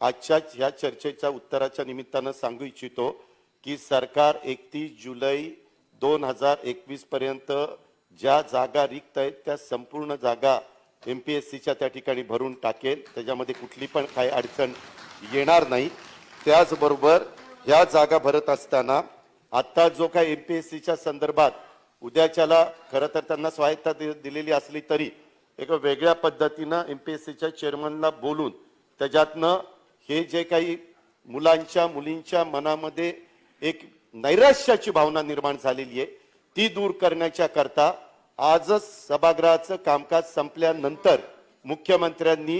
आजच्या ह्या चर्चेच्या उत्तराच्या निमित्तानं सांगू इच्छितो की सरकार एकतीस जुलै दोन हजार एकवीस पर्यंत ज्या जागा रिक्त आहेत त्या संपूर्ण जागा एम पी एस सीच्या त्या ठिकाणी भरून टाकेल. त्याच्यामध्ये कुठली पण काही अडचण येणार नाही. त्याचबरोबर ह्या जागा भरत असताना आत्ता जो काही एम पी एस सीच्या संदर्भात उद्याच्याला खरं तर त्यांना स्वायत्ता दि- दिलेली असली तरी एका वेगळ्या पद्धतीनं एम पी एस सीच्या चेअरमनला बोलून त्याच्यातनं हे जे काही मुलांच्या मुलींच्या मनामध्ये एक नैराश्याची भावना निर्माण झालेली आहे ती दूर करण्याच्या करता आजच सभागृहाचं कामकाज संपल्यानंतर मुख्यमंत्र्यांनी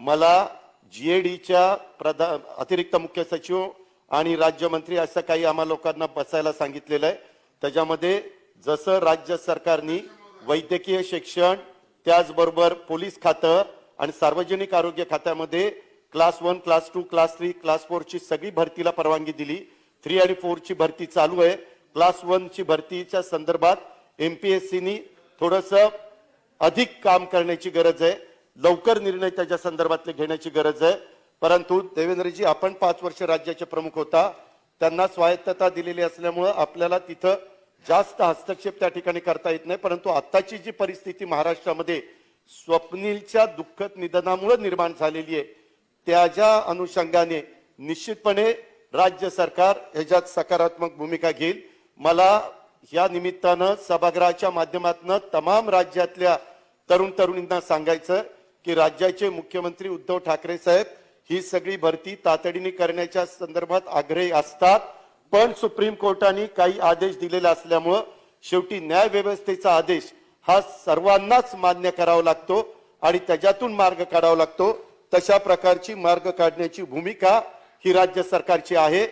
मला जीएडीच्या प्रधान अतिरिक्त मुख्य सचिव आणि राज्यमंत्री असं काही आम्हा लोकांना बसायला सांगितलेलं आहे. त्याच्यामध्ये जसं राज्य सरकारनी वैद्यकीय शिक्षण त्याचबरोबर पोलीस खातं आणि सार्वजनिक आरोग्य खात्यामध्ये class one class two class three class फोरची सगळी भरतीला परवानगी दिली. थ्री आणि फोरची भरती चालू आहे. क्लास वनची भरतीच्या संदर्भात एम पी एस सीनी थोडंसं अधिक काम करण्याची गरज आहे. लवकर निर्णय त्याच्या संदर्भातले घेण्याची गरज आहे. परंतु देवेंद्रजी आपण पाच वर्ष राज्याचे प्रमुख होता. त्यांना स्वायत्तता दिलेली असल्यामुळं आपल्याला तिथं जास्त हस्तक्षेप त्या ठिकाणी करता येत नाही. परंतु आत्ताची जी परिस्थिती महाराष्ट्रामध्ये स्वप्नीलच्या दुःखद निधनामुळे निर्माण झालेली आहे त्याच्या अनुषंगाने निश्चितपणे राज्य सरकार ह्याच्यात सकारात्मक भूमिका घेईल. मला या निमित्तानं सभागृहाच्या माध्यमातून तमाम राज्यातल्या तरुण तरुणींना सांगायचं की राज्याचे मुख्यमंत्री उद्धव ठाकरे साहेब ही सगळी भरती तातडीने करण्याच्या संदर्भात आग्रही असतात. पण सुप्रीम कोर्टाने काही आदेश दिलेला असल्यामुळं शेवटी न्याय व्यवस्थेचा आदेश हा सर्वांनाच मान्य करावा लागतो आणि त्याच्यातून मार्ग काढावा लागतो. तशा प्रकारची मार्ग काढण्याची भूमिका ही राज्य सरकारची आहे.